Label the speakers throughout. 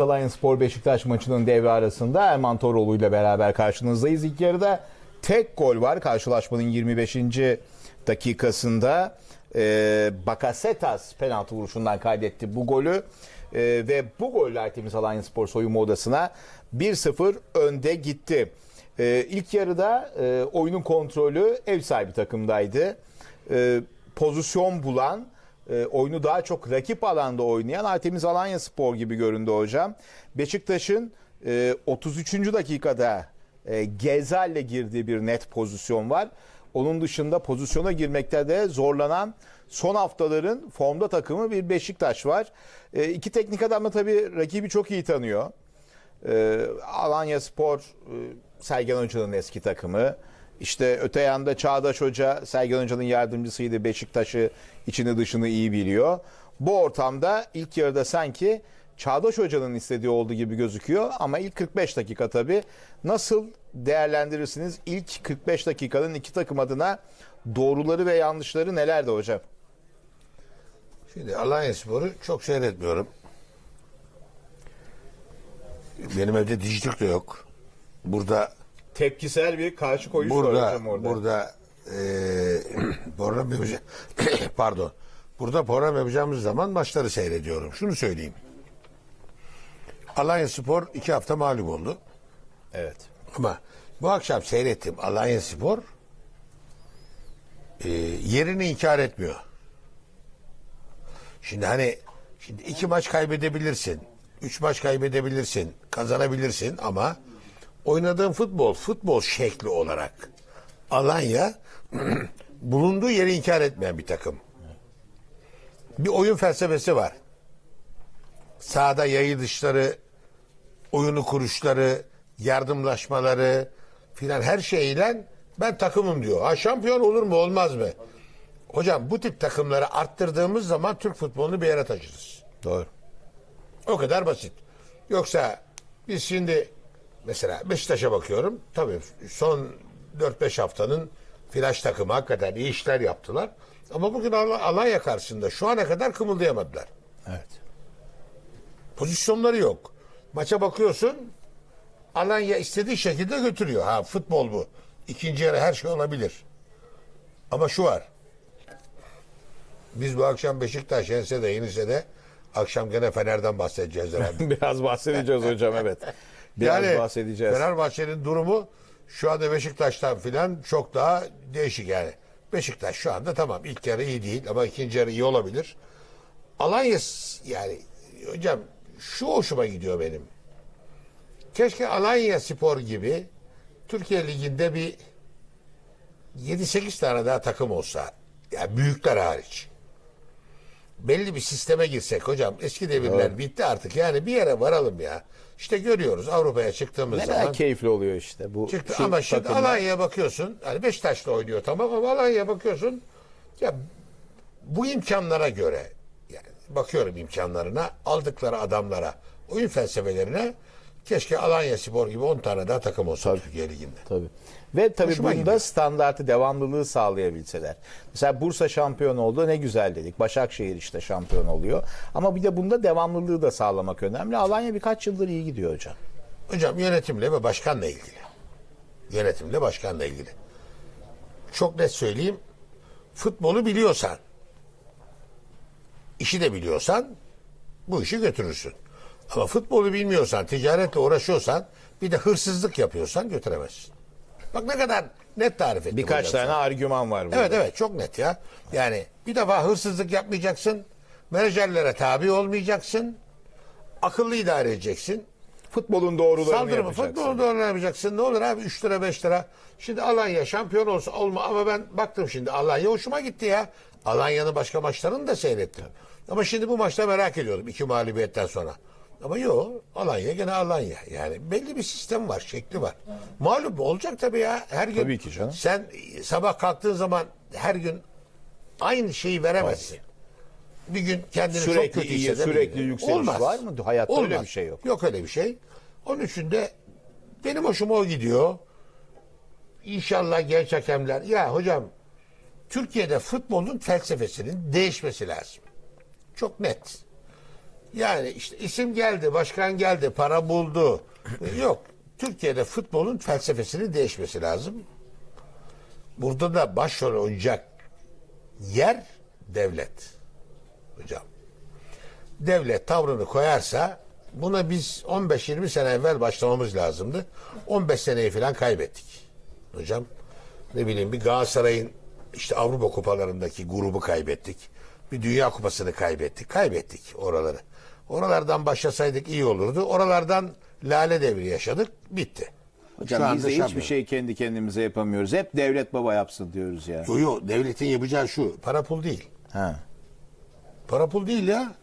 Speaker 1: Alanya Spor Beşiktaş maçının devre arasında Erman Toroğlu ile beraber karşınızdayız. İlk yarıda tek gol var karşılaşmanın 25. dakikasında. Ee, Bakasetas penaltı vuruşundan kaydetti bu golü. Ee, ve bu goller Temiz Alanya Spor soyunma odasına 1-0 önde gitti. Ee, ilk yarıda e, oyunun kontrolü ev sahibi takımdaydı. Ee, pozisyon bulan e, oyunu daha çok rakip alanda oynayan Artemiz Alanya Spor gibi göründü hocam. Beşiktaş'ın e, 33. dakikada e, Gezal'le girdiği bir net pozisyon var. Onun dışında pozisyona girmekte de zorlanan son haftaların formda takımı bir Beşiktaş var. E, iki teknik adam da tabii rakibi çok iyi tanıyor. E, Alanya Spor e, Sergen Hoca'nın eski takımı. İşte öte yanda Çağdaş Hoca Sergen Hoca'nın yardımcısıydı. Beşiktaş'ı içini dışını iyi biliyor. Bu ortamda ilk yarıda sanki Çağdaş Hoca'nın istediği olduğu gibi gözüküyor ama ilk 45 dakika tabii nasıl değerlendirirsiniz? İlk 45 dakikanın iki takım adına doğruları ve yanlışları nelerdi hocam?
Speaker 2: Şimdi Alanya Spor'u çok seyretmiyorum. Benim evde dijitik de yok. Burada
Speaker 1: Tepkisel bir karşı koyuş
Speaker 2: burada burada eee program yapacağım. Pardon. Burada program yapacağımız zaman maçları seyrediyorum. Şunu söyleyeyim. Alanya Spor iki hafta mağlup oldu.
Speaker 1: Evet.
Speaker 2: Ama bu akşam seyrettim Alanya Spor e, yerini inkar etmiyor. Şimdi hani şimdi iki maç kaybedebilirsin. Üç maç kaybedebilirsin. Kazanabilirsin ama oynadığın futbol futbol şekli olarak Alanya bulunduğu yeri inkar etmeyen bir takım. Bir oyun felsefesi var. Sahada yayı dışları, oyunu kuruşları, yardımlaşmaları filan her şeyle ben takımım diyor. Ha şampiyon olur mu olmaz mı? Hocam bu tip takımları arttırdığımız zaman Türk futbolunu bir yere taşırız.
Speaker 1: Doğru.
Speaker 2: O kadar basit. Yoksa biz şimdi mesela Beşiktaş'a bakıyorum. Tabii son 4-5 haftanın flash takımı hakikaten iyi işler yaptılar. Ama bugün Al- Alanya karşısında şu ana kadar kımıldayamadılar.
Speaker 1: Evet.
Speaker 2: Pozisyonları yok. Maça bakıyorsun Alanya istediği şekilde götürüyor. Ha futbol bu. İkinci yarı her şey olabilir. Ama şu var. Biz bu akşam Beşiktaş yense de yenilse de akşam gene Fener'den bahsedeceğiz herhalde.
Speaker 1: Biraz bahsedeceğiz hocam evet. Biraz
Speaker 2: yani
Speaker 1: bahsedeceğiz.
Speaker 2: Fenerbahçe'nin durumu şu anda Beşiktaş'tan filan çok daha değişik yani. Beşiktaş şu anda tamam ilk yarı iyi değil ama ikinci yarı iyi olabilir. Alanya yani hocam şu hoşuma gidiyor benim. Keşke Alanya Spor gibi Türkiye Ligi'nde bir 7-8 tane daha takım olsa. Yani büyükler hariç. Belli bir sisteme girsek hocam. Eski devirler bitti artık. Yani bir yere varalım ya. İşte görüyoruz Avrupa'ya çıktığımız
Speaker 1: Ne
Speaker 2: zaman.
Speaker 1: kadar keyifli oluyor işte bu.
Speaker 2: Çıktı ama şimdi
Speaker 1: takımlar.
Speaker 2: Alanya'ya bakıyorsun. Hani Beşiktaş'ta oynuyor tamam ama Alanya'ya bakıyorsun. Ya bu imkanlara göre yani bakıyorum imkanlarına, aldıkları adamlara, oyun felsefelerine keşke Alanya Spor gibi 10 tane daha takım olsa Türkiye Ligi'nde.
Speaker 1: Tabii. Ve tabii
Speaker 2: Hoşuma
Speaker 1: bunda
Speaker 2: gidiyor.
Speaker 1: standartı, devamlılığı sağlayabilseler. Mesela Bursa şampiyon oldu ne güzel dedik. Başakşehir işte şampiyon oluyor. Ama bir de bunda devamlılığı da sağlamak önemli. Alanya birkaç yıldır iyi gidiyor hocam.
Speaker 2: Hocam yönetimle ve başkanla ilgili. Yönetimle başkanla ilgili. Çok net söyleyeyim. Futbolu biliyorsan, işi de biliyorsan bu işi götürürsün. Ama futbolu bilmiyorsan, ticaretle uğraşıyorsan, bir de hırsızlık yapıyorsan götüremezsin. Bak ne kadar net tarif ettim.
Speaker 1: Birkaç
Speaker 2: hocam
Speaker 1: tane
Speaker 2: sana.
Speaker 1: argüman var burada.
Speaker 2: Evet evet çok net ya. Yani bir defa hırsızlık yapmayacaksın. Menajerlere tabi olmayacaksın. Akıllı idare edeceksin.
Speaker 1: Futbolun doğrularını
Speaker 2: Saldırı mı?
Speaker 1: yapacaksın.
Speaker 2: Futbolu da yapacaksın. Ne olur abi 3 lira 5 lira. Şimdi Alanya şampiyon olsa olma ama ben baktım şimdi Alanya hoşuma gitti ya. Alanya'nın başka maçlarını da seyrettim. Ama şimdi bu maçta merak ediyordum iki mağlubiyetten sonra. Ama yok Alanya gene Alanya. Yani belli bir sistem var, şekli var. Mağlup olacak tabii ya. Her gün
Speaker 1: Tabii ki canım.
Speaker 2: sen sabah kalktığın zaman her gün aynı şeyi veremezsin. Bir gün kendini
Speaker 1: Sürekli
Speaker 2: çok kötü
Speaker 1: iyi, sürekli yükseliş var mı? Hayatta öyle bir şey yok.
Speaker 2: Yok öyle bir şey. Onun için de benim hoşuma o gidiyor. İnşallah genç hakemler. Ya hocam Türkiye'de futbolun felsefesinin değişmesi lazım. Çok net. Yani işte isim geldi, başkan geldi, para buldu. Yok. Türkiye'de futbolun felsefesinin değişmesi lazım. Burada da başrol oynayacak yer devlet. Hocam. Devlet tavrını koyarsa buna biz 15-20 sene evvel başlamamız lazımdı. 15 seneyi falan kaybettik. Hocam ne bileyim bir Galatasaray'ın işte Avrupa kupalarındaki grubu kaybettik. Bir Dünya Kupası'nı kaybettik. Kaybettik oraları. Oralardan başlasaydık iyi olurdu. Oralardan lale devri yaşadık. Bitti. Şu
Speaker 1: Hocam biz de hiçbir şey kendi kendimize yapamıyoruz. Hep devlet baba yapsın diyoruz ya.
Speaker 2: Yo yo devletin yapacağı şu. Para pul değil.
Speaker 1: Ha.
Speaker 2: Para pul değil ya.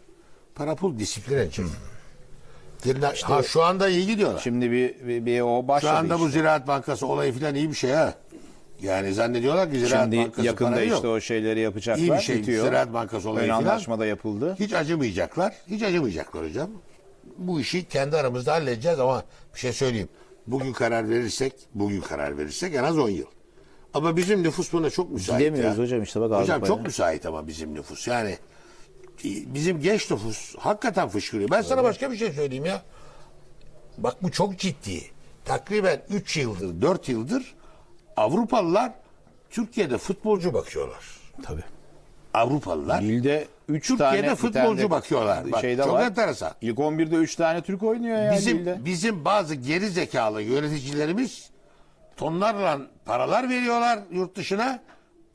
Speaker 2: Para pul disiplin edecek. Birine- ha şu anda iyi gidiyorlar.
Speaker 1: Şimdi bir, bir, bir o
Speaker 2: Şu
Speaker 1: başladı
Speaker 2: anda bu
Speaker 1: işte.
Speaker 2: Ziraat Bankası olayı falan iyi bir şey ha. Yani zannediyorlar ki Ziraat
Speaker 1: Şimdi
Speaker 2: Bankası
Speaker 1: yakında
Speaker 2: parayı
Speaker 1: işte
Speaker 2: yok.
Speaker 1: o şeyleri yapacaklar.
Speaker 2: İyi bir şey.
Speaker 1: Bitiyor.
Speaker 2: Ziraat Bankası olayı
Speaker 1: Ön
Speaker 2: falan.
Speaker 1: anlaşma da yapıldı.
Speaker 2: Hiç acımayacaklar. Hiç acımayacaklar hocam. Bu işi kendi aramızda halledeceğiz ama bir şey söyleyeyim. Bugün karar verirsek, bugün karar verirsek en az 10 yıl. Ama bizim nüfus buna çok müsait
Speaker 1: Gidemiyoruz
Speaker 2: ya.
Speaker 1: hocam işte bak
Speaker 2: Hocam
Speaker 1: Avrupa'ya.
Speaker 2: çok müsait ama bizim nüfus. Yani e, bizim genç nüfus hakikaten fışkırıyor. Ben sana başka bir şey söyleyeyim ya. Bak bu çok ciddi. Takriben 3 yıldır, 4 yıldır Avrupalılar Türkiye'de futbolcu bakıyorlar.
Speaker 1: Tabii.
Speaker 2: Avrupalılar
Speaker 1: Lille'de 3
Speaker 2: Türkiye'de
Speaker 1: tane
Speaker 2: futbolcu
Speaker 1: tane
Speaker 2: bakıyorlar. Bak,
Speaker 1: şeyde
Speaker 2: çok
Speaker 1: var.
Speaker 2: enteresan.
Speaker 1: İlk 11'de 3 tane Türk oynuyor ya
Speaker 2: bizim
Speaker 1: Lille'de.
Speaker 2: bizim bazı geri zekalı yöneticilerimiz tonlarla paralar veriyorlar yurt dışına.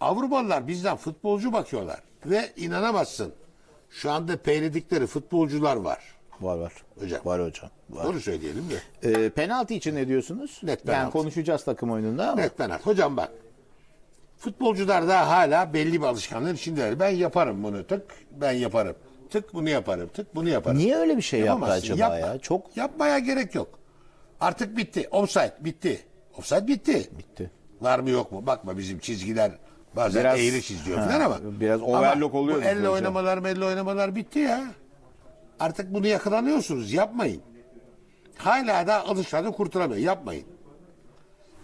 Speaker 2: Avrupalılar bizden futbolcu bakıyorlar ve inanamazsın. Şu anda peyledikleri futbolcular var.
Speaker 1: Var var.
Speaker 2: Hocam.
Speaker 1: Var hocam. Var.
Speaker 2: Doğru söyleyelim de.
Speaker 1: Ee, penaltı için ne diyorsunuz?
Speaker 2: Net
Speaker 1: Yani
Speaker 2: penaltı.
Speaker 1: konuşacağız takım oyununda ama.
Speaker 2: Evet Berat. Hocam bak. Futbolcular da hala belli bir alışkanlığın içindeler. Ben yaparım bunu tık, ben yaparım. Tık bunu yaparım, tık bunu yaparım.
Speaker 1: Niye öyle bir şey yaptı acaba
Speaker 2: yapma.
Speaker 1: ya? Çok
Speaker 2: Yapmaya gerek yok. Artık bitti. Offside bitti. Offside bitti.
Speaker 1: Bitti.
Speaker 2: Var mı yok mu? Bakma bizim çizgiler bazen
Speaker 1: Biraz-
Speaker 2: eğri çiziyor
Speaker 1: ha,
Speaker 2: falan ama.
Speaker 1: biraz overlock oluyor
Speaker 2: Bu
Speaker 1: bizde
Speaker 2: elle
Speaker 1: hocam.
Speaker 2: oynamalar, melle oynamalar bitti ya. Artık bunu yakalanıyorsunuz. Yapmayın. Hala da alışlarda kurtulamıyor. Yapmayın.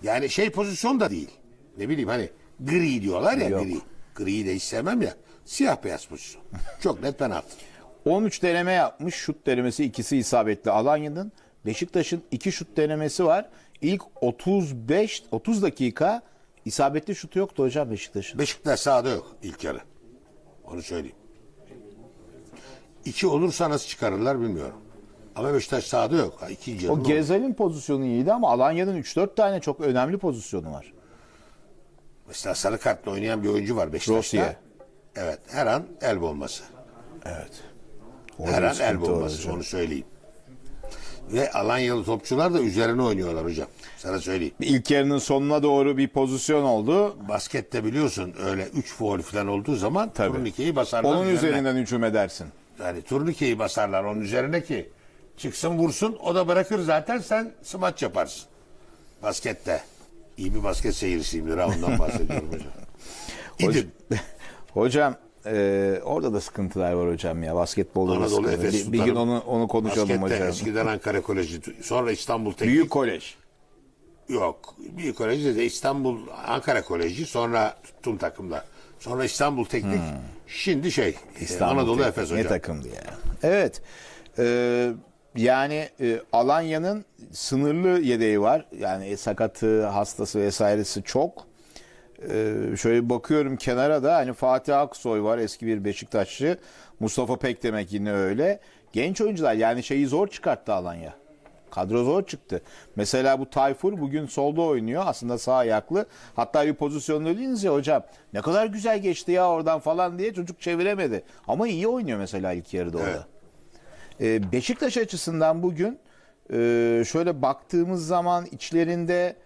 Speaker 2: Yani şey pozisyon da değil. Ne bileyim hani gri diyorlar ya
Speaker 1: Yok.
Speaker 2: gri. Griyi de hiç sevmem ya. Siyah beyaz pozisyon. Çok net penaltı.
Speaker 1: 13 deneme yapmış. Şut denemesi ikisi isabetli Alanya'nın. Beşiktaş'ın 2 şut denemesi var. İlk 35 30 dakika isabetli şutu yoktu hocam Beşiktaş'ın.
Speaker 2: Beşiktaş sahada yok ilk yarı. Onu söyleyeyim. İki olursa nasıl çıkarırlar bilmiyorum. Ama Beşiktaş sahada yok. Ha, ikinci yarı
Speaker 1: O
Speaker 2: ne olur?
Speaker 1: Gezal'in pozisyonu iyiydi ama Alanya'nın 3-4 tane çok önemli pozisyonu var.
Speaker 2: Mesela sarı kartla oynayan bir oyuncu var Beşiktaş'ta.
Speaker 1: Rossier.
Speaker 2: Evet. Her an el bombası.
Speaker 1: Evet.
Speaker 2: Her an el bombası. Onu söyleyeyim. Ve Alanyalı topçular da üzerine oynuyorlar hocam. Sana söyleyeyim.
Speaker 1: İlk yarının sonuna doğru bir pozisyon oldu.
Speaker 2: Baskette biliyorsun öyle 3 foul falan olduğu zaman
Speaker 1: Tabii.
Speaker 2: turnikeyi basarlar.
Speaker 1: Onun üzerinden hücum edersin.
Speaker 2: Yani turnikeyi basarlar onun üzerine ki çıksın vursun o da bırakır zaten sen smaç yaparsın. Baskette. İyi bir basket seyircisiyimdir ha ondan bahsediyorum hocam. İdim.
Speaker 1: Hocam e, orada da sıkıntılar var hocam ya. Basketbolda da
Speaker 2: Anadolu
Speaker 1: sıkıntı.
Speaker 2: Efes
Speaker 1: Bir, bir gün onu onu konuşalım
Speaker 2: Baskette
Speaker 1: hocam.
Speaker 2: eskiden Ankara Koleji sonra İstanbul Teknik.
Speaker 1: Büyük kolej.
Speaker 2: Yok. Büyük Koleji de İstanbul Ankara Koleji sonra tuttuğum takımda. Sonra İstanbul Teknik. Şimdi şey
Speaker 1: Hmm. İstanbul
Speaker 2: Anadolu. Efes
Speaker 1: Ne
Speaker 2: hocam.
Speaker 1: takımdı ya. Evet. Ee, yani e, Alanya'nın sınırlı yedeği var. Yani sakatı, hastası vesairesi çok. Ee, şöyle bakıyorum kenara da hani Fatih Aksoy var eski bir Beşiktaşlı. Mustafa Pek demek yine öyle. Genç oyuncular yani şeyi zor çıkarttı Alanya. Kadro zor çıktı. Mesela bu Tayfur bugün solda oynuyor. Aslında sağ ayaklı. Hatta bir pozisyonda dediniz ya hocam ne kadar güzel geçti ya oradan falan diye çocuk çeviremedi. Ama iyi oynuyor mesela ilk yarıda
Speaker 2: Evet.
Speaker 1: Ee, Beşiktaş açısından bugün e, şöyle baktığımız zaman içlerinde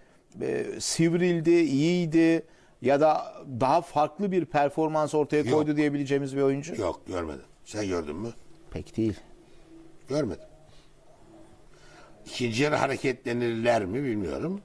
Speaker 1: e, sivrildi, iyiydi ya da daha farklı bir performans ortaya koydu diyebileceğimiz bir oyuncu.
Speaker 2: Yok görmedim. Sen gördün mü?
Speaker 1: Pek değil.
Speaker 2: Görmedim. İkinci yarı hareketlenirler mi bilmiyorum.